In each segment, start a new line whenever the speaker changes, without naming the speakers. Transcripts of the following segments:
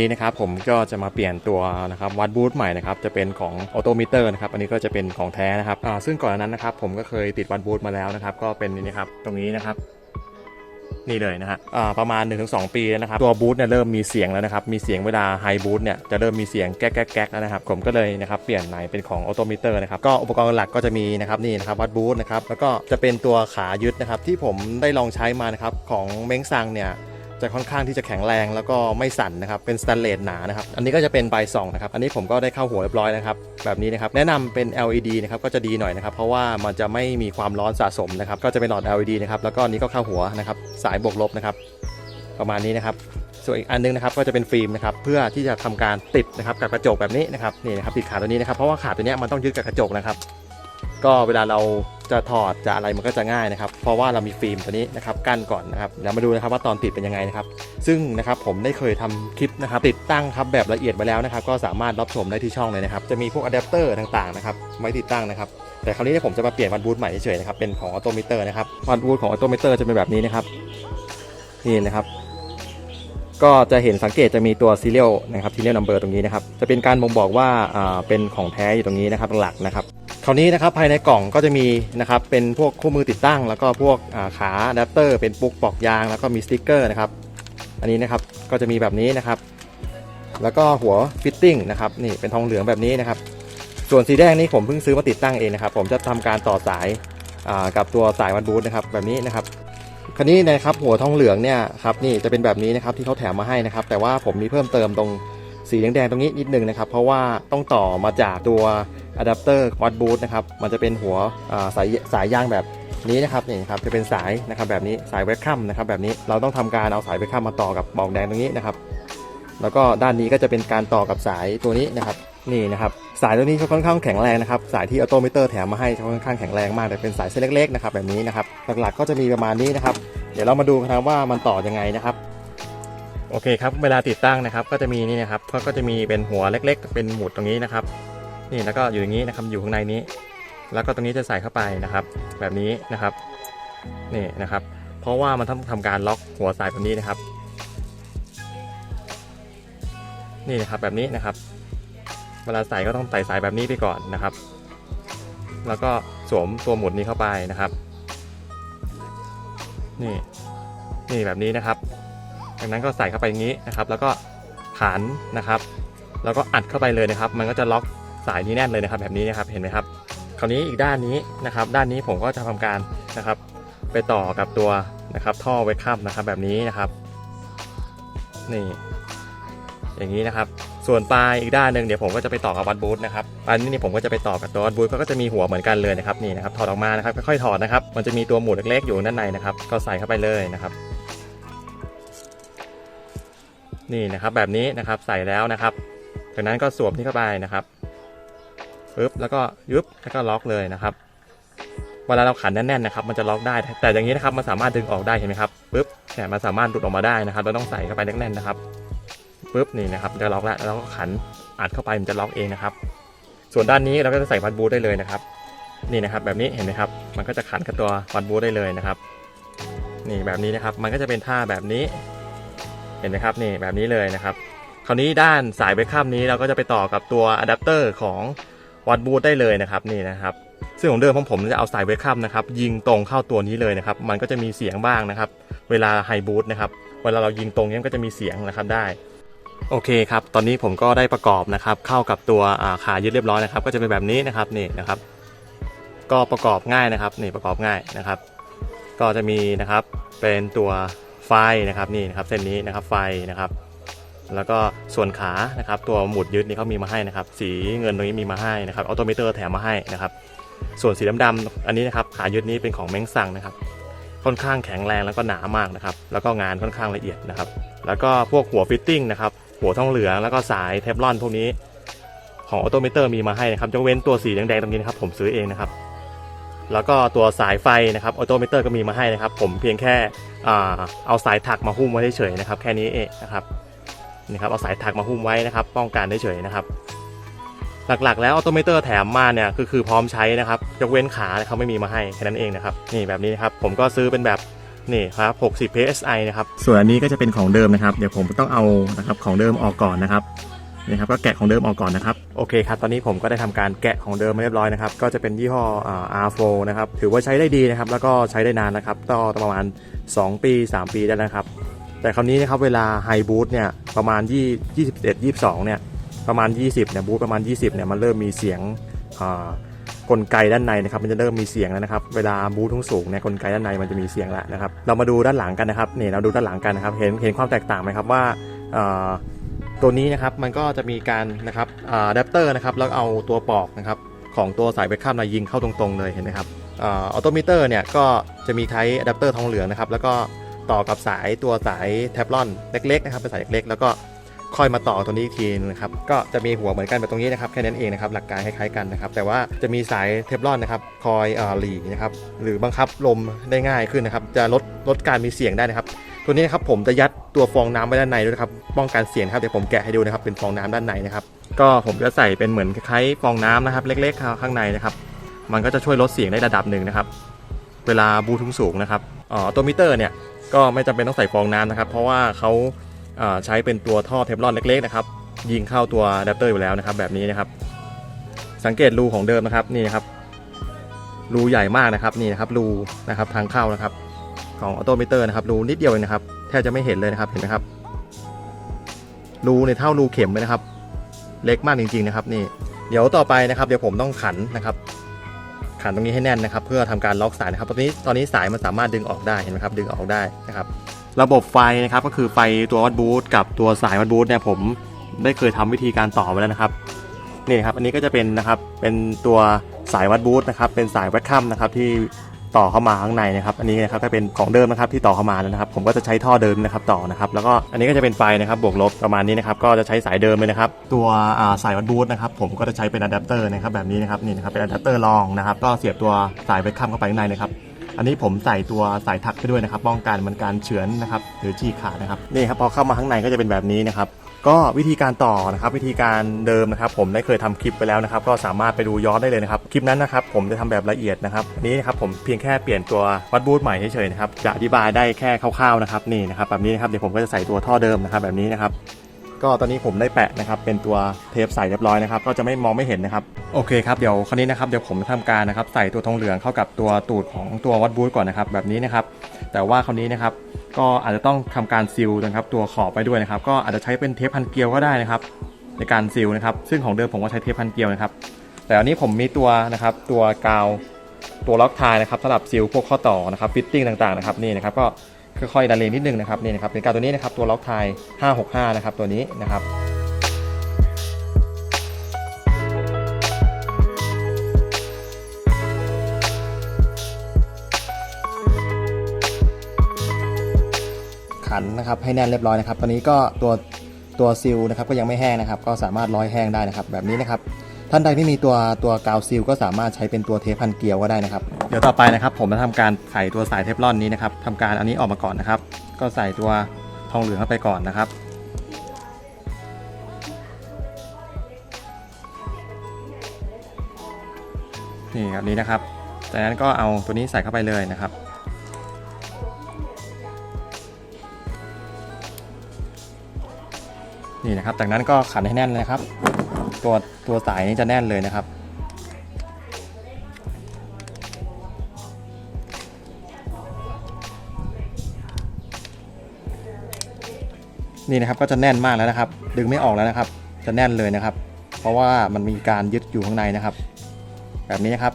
นี้นะครับผมก็จะมาเปลี่ยนตัวนะครับวัดบูทใหม่นะครับจะเป็นของออโตมิเตอร์นะครับอันนี้ก็จะเป็นของแท้นะครับอ่าซึ่งก่อนหน้านั้นนะครับผมก็เคยติดวัดบูทมาแล้วนะครับก็เป็นนี่นะครับตรงนี้นะครับนี่เลยนะฮะอ่าประมาณ 1-2 ปีแล้วนะครับ ตัวบูทเนี่ยเริ่มมีเสียงแล้วนะครับ มีเสียงเวลาไฮบูทเนี่ยจะเริ่มมีเสียงแก๊กแก๊กแก๊กแล้วนะครับ ผมก็เลยนะครับเปลี่ยนใหม่เป็นของออโตมิเตอร์นะครับ ก็อุปกรณ์หลักก็จะมีนะครับนี่นะครับวัดบูทนะครับ แล้วก็จะเป็นตัวขายึดนะครับที่ผมได้ลองใช้มานะครับของเม้งซังเนี่ย จะค่อนข้างที่จะแข็งแรงแล้วก็ไม่สั่นนะครับเป็นสแตนเลสหนานะครับอันนี้ก็จะเป็นใบส่องนะครับอันนี้ผมก็ได้เข้าหัวเรียบร้อยนะครับแบบนี้นะครับแนะนำเป็น LED นะครับก็จะดีหน่อยนะครับเพราะว่ามันจะไม่มีความร้อนสะสมนะครับก็จะเป็นหลอด LED นะครับแล้วก็อันนี้ก็เข้าหัวนะครับสายบวกลบนะครับประมาณนี้นะครับส่วนอีกอันนึงนะครับก็จะเป็นฟิล์มนะครับเพื่อที่จะทำการติดนะครับกับกระจกแบบนี้นะครับนี่นะครับติดขาตัวนี้นะครับเพราะว่าขาตัวนี้มันต้องยึดกับกระจกนะครับก็เวลาเรา จะถอดจะอะไรมันก็จะง่ายนะครับ เพราะว่าเรามีฟิล์มตัวนี้นะครับกั้นก่อนนะครับเดี๋ยวมาดูนะครับว่าตอนติดเป็นยังไงนะครับ ซึ่งนะครับผมได้เคยทำคลิปนะครับติดตั้งครับแบบละเอียดไปแล้วนะครับ ก็สามารถรับชมได้ที่ช่องเลยนะครับ จะมีพวกอะแดปเตอร์ต่างๆนะครับไว้ติดตั้งนะครับแต่คราวนี้เนี่ยผมจะมาเปลี่ยนวัดบูทใหม่เฉยๆนะครับเป็นของออโตมิเตอร์นะครับวัดบูทของออโตมิเตอร์จะเป็นแบบนี้นะครับนี่นะครับก็จะเห็นสังเกตจะมีตัว serial นะครับ serial number ตรงนี้นะครับ จะเป็นการบ่งบอกว่าเป็นของแท้อยู่ตรงนี้นะครับหลักนะครับ คราวนี้นะครับภายในกล่องก็จะมีนะครับเป็นพวกคู่มือติดตั้ง แล้วก็พวกขาอะแดปเตอร์เป็นปลุกปอกยาง แล้วก็มีสติ๊กเกอร์นะครับอันนี้นะครับก็จะมีแบบนี้นะครับ แล้วก็หัวฟิตติ้งนะครับนี่เป็นทองเหลืองแบบนี้นะครับ ส่วนสีแดงนี่ผมเพิ่งซื้อมาติดตั้งเองนะครับ ผมจะทำการต่อสายกับตัวสายวันบูทนะครับแบบนี้นะครับคราวนี้นะครับหัวทองเหลืองเนี่ยครับนี่จะเป็นแบบนี้นะครับที่เขาแถมมาให้นะครับ แต่ว่าผมมีเพิ่มเติมตรง สีแดงๆตรงนี้นิดนึงนะครับ เพราะว่าต้องต่อมาจากตัวอะแดปเตอร์วัดบูทนะครับ มันจะเป็นหัวสายสายยางแบบนี้นะครับนี่ครับจะเป็นสายนะครับแบบนี้สายเวกคัมนะครับแบบนี้เราต้องทำการเอาสายเวกคัมมาต่อกับบอกแดงตรงนี้นะครับ แล้วก็ด้านนี้ก็จะเป็นการต่อกับสายตัวนี้นะครับนี่นะครับสายตัวนี้ค่อนข้างแข็งแรงนะครับสายที่ออโตมิเตอร์แถมมาให้ค่อนข้างแข็งแรงมากแต่เป็นสายเส้นเล็กๆนะครับแบบนี้นะครับหลักๆก็จะมีประมาณนี้นะครับ เดี๋ยวเรามาดูกันนะว่ามันต่อยังไงนะครับ โอเคครับเวลาติดตั้งนะครับ ก็จะมีนี่นะครับก็ก็จะมีเป็นหัวเล็ก ๆ เป็นหมุดตรงนี้นะครับ นี่แล้วก็อยู่อย่างนี้นะครับอยู่ข้างในนี้ แล้วก็ตรงนี้จะใส่เข้าไปนะครับ แบบนี้นะครับนี่นะครับ เพราะว่ามันต้องทำการล็อกหัวสายแบบนี้นะครับ นี่นะครับแบบนี้นะครับ เวลาใส่ก็ต้องใส่สายแบบนี้ไปก่อนนะครับ แล้วก็สวมตัวหมุดนี้เข้าไปนะครับ นี่นี่แบบนี้นะครับ จากนั้นก็ใส่เข้าไปอย่างนี้นะครับ แล้วก็ขานนะครับ แล้วก็อัดเข้าไปเลยนะครับ มันก็จะล็อกสายนี้แน่นเลยนะครับ แบบนี้นะครับเห็นไหมครับ คราวนี้อีกด้านนี้นะครับ ด้านนี้ผมก็จะทำการนะครับ ไปต่อกับตัวนะครับ ท่อไว้ข้ามนะครับ แบบนี้นะครับ นี่ อย่างนี้นะครับ ส่วนปลายอีกด้านหนึ่งเดี๋ยวผมก็จะไปต่อกับวัดบูทนะครับปลายนี้นี่ผมก็จะไปต่อกับตัววัดบูทก็จะมีหัวเหมือนกันเลยนะครับนี่นะครับถอดออกมานะครับค่อยๆถอดนะครับ มันจะมีตัวหมุดเล็กๆอยู่ด้านในนะครับ ก็ใส่เข้าไปเลยนะครับ นี่นะครับแบบนี้นะครับใส่แล้วนะครับ จากนั้นก็สวมที่เข้าไปนะครับปึ๊บแล้วก็ยุบแล้วก็ล็อกเลยนะครับ เวลาเราขันแน่นๆนะครับ มันจะล็อกได้ แต่อย่างนี้นะครับมันสามารถดึงออกได้เห็นไหมครับปึ๊บเนี่ยมันสามารถหลุดออกมาได้นะครับ เราต้องใส่เข้าไปแน่นๆนะครับปุ๊บนี่นะครับจะล็อกแล้วแล้วก็ขันอัดเข้าไปมันจะล็อกเองนะครับ ส่วนด้านนี้เราก็จะใส่วัดบูทได้เลยนะครับ นี่นะครับ แบบนี้เห็นไหมครับ มันก็จะขันกับตัววัดบูทได้เลยนะครับ นี่แบบนี้นะครับ มันก็จะเป็นท่าแบบนี้ เห็นไหมครับนี่แบบนี้เลยนะครับ คราวนี้ด้านสายเบคคัมนี้เราก็จะไปต่อกับตัวอะแดปเตอร์ของวัดบูทได้เลยนะครับนี่นะครับ ซึ่งของเดิมของผมจะเอาสายเบคคัมนะครับยิงตรงเข้าตัวนี้เลยนะครับ มันก็จะมีเสียงบ้างนะครับ เวลาไฮบูทนะครับ เวลาเรายิงตรงนี้ก็จะมีเสียงนะครับได้ โอเคครับ ตอนนี้ผมก็ได้ประกอบนะครับ เข้ากับตัวขายึดเรียบร้อยนะครับ ก็จะเป็นแบบนี้นะครับนี่นะครับ ก็ประกอบง่ายนะครับนี่ประกอบง่ายนะครับ ก็จะมีนะครับเป็นตัว ไฟนะครับนี่นะครับเส้นนี้นะครับไฟนะครับ แล้วก็ส่วนขานะครับ ตัวหมุดยึดนี่เขามีมาให้นะครับ สีเงินตรงนี้มีมาให้นะครับออโตเมเตอร์แถมมาให้นะครับ ส่วนสีดำๆอันนี้นะครับขายึดนี้เป็นของเม้งซังนะครับ ค่อนข้างแข็งแรงแล้วก็หนามากนะครับ แล้วก็งานค่อนข้างละเอียดนะครับ แล้วก็พวกหัวฟิตติ้งนะครับหัวทองเหลืองแล้วก็สายเทฟลอนพวกนี้ของออโตเมเตอร์มีมาให้นะครับยกเว้นตัวสีแดงๆตรงนี้นะครับผมซื้อเองนะครับ แล้วก็ตัวสายไฟนะครับออโตมิเตอร์ก็มีมาให้นะครับ ผมเพียงแค่เอาสายถักมาหุ้มไว้เฉยนะครับ แค่นี้เองนะครับนี่ครับเอาสายถักมาหุ้มไว้นะครับ ป้องกันเฉยนะครับ หลักๆ แล้วออโตมิเตอร์แถมมาเนี่ยก็คือพร้อมใช้นะครับ ยกเว้นขาเขาไม่มีมาให้แค่นั้นเองนะครับนี่แบบนี้นะครับผมก็ซื้อเป็นแบบนี่ครับ60 psi นะครับส่วนอันนี้ก็จะเป็นของเดิมนะครับ เดี๋ยวผมต้องเอานะครับของเดิมออกก่อนนะครับ นี่ครับก็แกะของเดิมออกก่อนนะครับโอเคครับตอนนี้ผมก็ได้ทำการแกะของเดิมมาเรียบร้อยนะครับก็จะเป็นยี่ห้ออ่า R4 นะครับถือว่าใช้ได้ดีนะครับแล้วก็ใช้ได้นานนะครับต่อประมาณ 2 ปี 3 ปีได้นะครับ แต่คราวนี้นะครับเวลาไฮบูทเนี่ยประมาณ20 21 22เนี่ยประมาณ 20เนี่ยบูทประมาณ 20เนี่ยมันเริ่มมีเสียงอ่ากลไกด้านในนะครับมันจะเริ่มมีเสียงแล้วนะครับ เวลาบูททุ่งสูงเนี่ยกลไกด้านในมันจะมีเสียงแล้วนะครับ เรามาดูด้านหลังกันนะครับนี่เราดูด้านหลังกันนะครับ เห็นเห็นความแตกต่างไหมครับว่าอ่า ตัวนี้นะครับมันก็จะมีการนะครับอะแดปเตอร์นะครับแล้วเอาตัวปอกนะครับของตัวสายเบคข้ามยิงเข้าตรงๆเลยเห็นไหมครับออโตมิเตอร์เนี่ยก็จะมีใช้อะแดปเตอร์ทองเหลืองนะครับแล้วก็ต่อกับสายตัวสายเทฟลอนเล็กๆนะครับเป็นสายเล็กๆแล้วก็ค่อยมาต่อตัวนี้อีกทีนะครับก็จะมีหัวเหมือนกันแบบตรงนี้นะครับแค่นั้นเองนะครับหลักการคล้ายๆกันนะครับแต่ว่าจะมีสายเทฟลอนนะครับคอยอ่อหลีนะครับหรือบังคับลมได้ง่ายขึ้นนะครับจะลดลดการมีเสียงได้นะครับ ตัวนี้นะครับผมจะยัดตัวฟองน้ำไว้ด้านในด้วยนะครับป้องกันเสียงครับเดี๋ยวผมแกะให้ดูนะครับเป็นฟองน้ำด้านในนะครับก็ผมจะใส่เป็นเหมือนคล้ายๆฟองน้ำนะครับ เล็กๆข้างในนะครับ มันก็จะช่วยลดเสียงได้ระดับหนึ่งนะครับ เวลาบลูทูธสูงนะครับอ๋อตัวมิเตอร์เนี่ยก็ไม่จำเป็นต้องใส่ฟองน้ำนะครับ เพราะว่าเขาเอ่อใช้เป็นตัวท่อเทฟลอนเล็กๆนะครับยิงเข้าตัวอะแดปเตอร์อยู่แล้วนะครับ แบบนี้นะครับ สังเกตรูของเดิมนะครับนี่นะครับรูใหญ่มากนะครับนี่นะครับรูนะครับทางเข้านะครับ ของออโตมิเตอร์นะครับรูนิดเดียวเองนะครับแทบจะไม่เห็นเลยนะครับเห็นไหมครับรูในเท่ารูเข็มเลยนะครับ เล็กมากจริง ๆนะครับ นี่ เดี๋ยวต่อไปนะครับ เดี๋ยวผมต้องขันนะครับ ขันตรงนี้ให้แน่นนะครับ เพื่อทำการล็อกสายนะครับตอนนี้ตอนนี้สายมันสามารถดึงออกได้เห็นไหมครับ ดึงออกได้นะครับ ระบบไฟนะครับก็คือไฟตัววัดบูทกับตัวสายวัดบูทเนี่ยผมได้เคยทำวิธีการต่อไว้แล้วนะครับนี่ครับอันนี้ก็จะเป็นนะครับเป็นตัวสายวัดบูทนะครับเป็นสายวัดค่ำนะครับที่ ต่อเข้ามาข้างในนะครับอันนี้นะครับก็เป็นของเดิมนะครับที่ต่อเข้ามาแล้วนะครับผมก็จะใช้ท่อเดิมนะครับต่อนะครับแล้วก็อันนี้ก็จะเป็นไฟนะครับบวกลบประมาณนี้นะครับก็จะใช้สายเดิมเลยนะครับตัวอ่าสายวัดบูทนะครับผมก็จะใช้เป็นอะแดปเตอร์นะครับแบบนี้นะครับนี่นะครับเป็นอะแดปเตอร์รองนะครับก็เสียบตัวสายวัดค่ำเข้าไปข้างในนะครับอันนี้ผมใส่ตัวสายถักไปด้วยนะครับป้องกันมันการเฉือนนะครับหรือฉีกขาดนะครับนี่ครับพอเข้ามาข้างในก็จะเป็นแบบนี้นะครับ ก็วิธีการต่อนะครับวิธีการเดิมนะครับ ผมได้เคยทำคลิปไปแล้วนะครับ ก็สามารถไปดูย้อนได้เลยนะครับคลิปนั้นนะครับ ผมจะทำแบบละเอียดนะครับนนี้นะครับผมเพียงแค่เปลี่ยนตัววัดบูทใหม่เฉยๆนะครับจะอธิบายได้แค่คร่าวๆนะครับนี่นะครับแบบนี้นะครับเดี๋ยวผมก็จะใส่ตัวท่อเดิมนะครับแบบนี้นะครับ ก็ตอนนี้ผมได้แปะนะครับเป็นตัวเทปใส่เรียบร้อยนะครับก็จะไม่มองไม่เห็นนะครับโอเคครับเดี๋ยวคราวนี้นะครับเดี๋ยวผมจะทำการนะครับใส่ตัวทองเหลืองเข้ากับตัวตูดของตัววัดบูทก่อนนะครับแบบนี้นะครับแต่ว่าคราวนี้นะครับก็อาจจะต้องทำการซีลนะครับตัวขอบไปด้วยนะครับก็อาจจะใช้เป็นเทปพันเกลียวก็ได้นะครับในการซีลนะครับซึ่งของเดิมผมก็ใช้เทปพันเกลียวนะครับแต่อันนี้ผมมีตัวนะครับตัวกาวตัวล็อกทายนะครับสำหรับซีลพวกข้อต่อนะครับฟิตติ้งต่างๆนะครับนี่นะครับก็ ค่อยๆดันเลนนิดนึงนะครับนี่นะครับเป็นกาวตัวนี้นะครับตัวล็อกทาย565 นะครับตัวนี้นะครับขันนะครับให้แน่นเรียบร้อยนะครับ ตอนนี้ก็ตัวตัวซิลนะครับก็ยังไม่แห้งนะครับ ก็สามารถร้อยแห้งได้นะครับ แบบนี้นะครับ ท่านใดไม่มีตัวตัวกาวซิลก็สามารถใช้เป็นตัวเทปพันเกลียวก็ได้นะครับ เดี๋ยวต่อไปนะครับ ผมจะทำการใส่ตัวสายเทฟลอนนี้นะครับทำการอันนี้ออกมาก่อนนะครับ ก็ใส่ตัวทองเหลืองเข้าไปก่อนนะครับนี่ครับนี้นะครับ จากนั้นก็เอาตัวนี้ใส่เข้าไปเลยนะครับ นี่นะครับ จากนั้นก็ขันให้แน่นเลยครับ ตัวตัวสายนี้จะแน่นเลยนะครับ นี่นะครับก็จะแน่นมากแล้วนะครับ ดึงไม่ออกแล้วนะครับ จะแน่นเลยนะครับ เพราะว่ามันมีการยึดอยู่ข้างในนะครับ แบบนี้นะครับ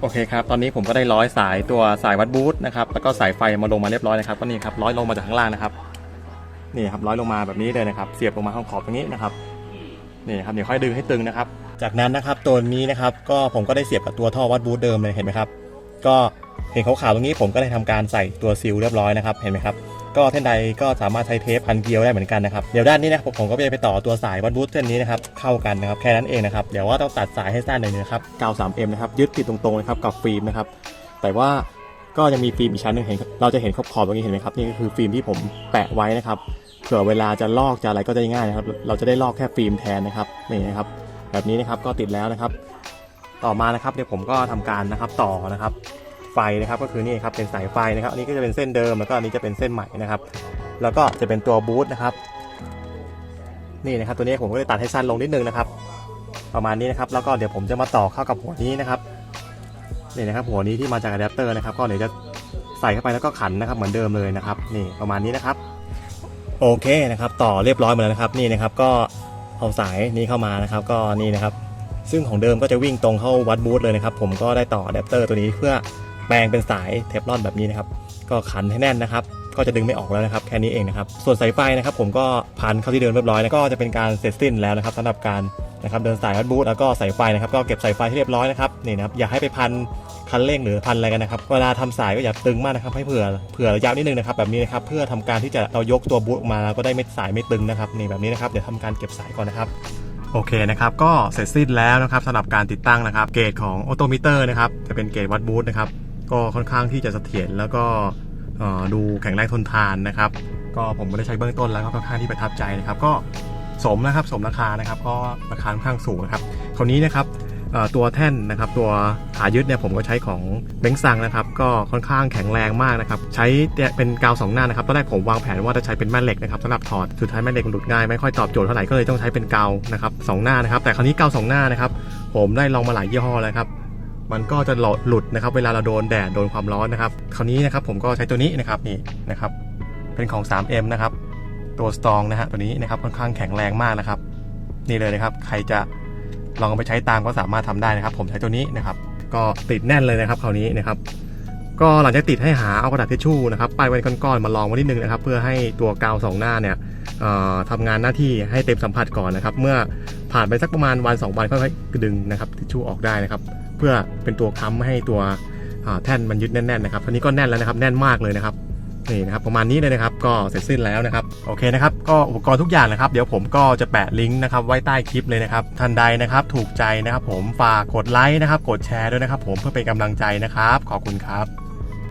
โอเคครับ ตอนนี้ผมก็ได้ร้อยสายตัวสายวัดบูทนะครับ แล้วก็สายไฟมาลงมาเรียบร้อยนะครับ ก็นี่ครับร้อยลงมาจากข้างล่างนะครับ นี่ครับร้อยลงมาแบบนี้เลยนะครับ เสียบลงมาข้างขอบตรงนี้นะครับ นี่ครับเดี๋ยวค่อยดึงให้ตึงนะครับ จากนั้นนะครับตัวนี้นะครับก็ผมก็ได้เสียบกับตัวท่อวัดบูทเดิมเลยเห็นไหมครับ ก็เห็นขาวๆตรงนี้ผมก็ได้ทำการใส่ตัวซิลเรียบร้อยนะครับเห็นไหมครับก็ท่านใดก็สามารถใช้เทปพันเกลียวได้เหมือนกันนะครับเดี๋ยวด้านนี้นะครับผมก็จะไปต่อตัวสายวัดบูทเส้นนี้นะครับเข้ากันนะครับแค่นั้นเองนะครับเดี๋ยวว่าต้องตัดสายให้สั้นหน่อยนึงนะครับกาว 3M นะครับยึดติดตรงๆนะครับกับฟิล์มนะครับแต่ว่าก็ยังมีฟิล์มอีกชั้นหนึงเห็นเราจะเห็นขอบๆตรงนี้เห็นไหมครับนี่ก็คือฟิล์มที่ผมแปะไว้นะครับ เผื่อเวลาจะลอกจะอะไรก็ได้ง่ายนะครับ เราจะได้ลอกแค่ฟิล์มแทนนะครับนี่นะครับ แบบนี้นะครับก็ติดแล้วนะครับ ต่อมานะครับเดี๋ยวผมก็ทำการนะครับต่อนะครับ ไฟนะครับก็คือนี่ครับเป็นสายไฟนะครับอันนี้ก็จะเป็นเส้นเดิมแล้วก็อันนี้จะเป็นเส้นใหม่นะครับ แล้วก็จะเป็นตัวบูทนะครับ นี่นะครับ ตัวนี้ผมก็เลยตัดให้สั้นลงนิดนึงนะครับ ประมาณนี้นะครับ แล้วก็เดี๋ยวผมจะมาต่อเข้ากับหัวนี้นะครับนี่นะครับ หัวนี้ที่มาจากอะแดปเตอร์นะครับ ก็เดี๋ยวจะใส่เข้าไปแล้วก็ขันนะครับเหมือนเดิมเลยนะครับ นี่ประมาณนี้นะครับ โอเคนะครับ ต่อเรียบร้อยหมดแล้วนะครับนี่นะครับก็เอาสายนี้เข้ามานะครับ ก็นี่นะครับ ซึ่งของเดิมก็จะวิ่งตรงเข้าวัดบูธเลยนะครับ ผมก็ได้ต่ออะแดปเตอร์ตัวนี้เพื่อแปลงเป็นสายเทฟลอนแบบนี้นะครับ ก็ขันให้แน่นนะครับก็จะดึงไม่ออกแล้วนะครับแค่นี้เองนะครับส่วนสายไฟนะครับ ผมก็พันเข้าที่เดิมเรียบร้อยแล้วก็จะเป็นการเสร็จสิ้นแล้วนะครับสำหรับการ นะครับเดินสายวัดบูธแล้วก็สายไฟนะครับก็เก็บสายไฟที่เรียบร้อยนะครับนี่นะครับอย่าให้ไปพันคันเร่งหรือพันอะไรกันนะครับเวลาทำสายก็อย่าตึงมากนะครับให้เผื่อเผื่อระยะนิดนึงนะครับแบบนี้นะครับเพื่อทำการที่จะเรายกตัวบูธออกมาแล้วก็ได้ไม่สายไม่ตึงนะครับนี่แบบนี้นะครับเดี๋ยวทำการเก็บสายก่อนนะครับโอเคนะครับก็เสร็จสิ้นแล้วนะครับสำหรับการติดตั้งนะครับ เกจของออโตมิเตอร์นะครับจะเป็นเกจวัดบูธนะครับก็ค่อนข้างที่จะเสถียรแล้วก็ดูแข็งแรงทนทานนะครับ ก็ผมไม่ได้ใช้เบื้องต้นแล้วก็ค่อนข้างที่ประทับใจนะครับ ก็ สมนะครับสมราคานะครับก็ราคาค่อนข้างสูงนะครับคราวนี้นะครับตัวแท่นนะครับตัวขายึดเนี่ยผมก็ใช้ของเบงซังนะครับก็ค่อนข้างแข็งแรงมากนะครับใช้เป็นกาวสองหน้านะครับตอนแรกผมวางแผนว่าจะใช้เป็นแม่เหล็กนะครับสำหรับถอดสุดท้ายแม่เหล็กมันหลุดง่ายไม่ค่อยตอบโจทย์เท่าไหร่ก็เลยต้องใช้เป็นกาวนะครับสองหน้านะครับแต่คราวนี้กาวสองหน้านะครับผมได้ลองมาหลายยี่ห้อแล้วครับมันก็จะหลหลุดนะครับเวลาเราโดนแดดโดนความร้อนนะครับคราวนี้นะครับผมก็ใช้ตัวนี้นะครับนี่นะครับเป็นของ 3M นะครับ ตัวสตองนะฮะตัวนี้นะครับค่อนข้างแข็งแรงมากนะครับ นี่เลยนะครับ ใครจะลองเอาไปใช้ตามก็สามารถทำได้นะครับ ผมใช้ตัวนี้นะครับ ก็ติดแน่นเลยนะครับคราวนี้นะครับ ก็หลังจากติดให้หาเอากระดาษทิชชู่นะครับป้ายไว้ก้อนๆมาลองไว้นิดนึงนะครับ เพื่อให้ตัวกาวสองหน้าเนี่ยทำงานหน้าที่ให้เต็มสัมผัสก่อนนะครับ เมื่อผ่านไปสักประมาณวันสองวันค่อยๆดึงนะครับทิชชู่ออกได้นะครับ เพื่อเป็นตัวค้ำให้ตัวแท่นมันยึดแน่นๆนะครับทีนี้ก็แน่นแล้วนะครับแน่นมากเลยนะครับ นี่นะครับประมาณนี้เลยนะครับก็เสร็จสิ้นแล้วนะครับโอเคนะครับก็อุปกรณ์ทุกอย่างนะครับ เดี๋ยวผมก็จะแปะลิงก์นะครับไว้ใต้คลิปเลยนะครับท่านใดนะครับถูกใจนะครับผมฝากกดไลค์นะครับกดแชร์ด้วยนะครับผมเพื่อเป็นกำลังใจนะครับ ขอบคุณครับ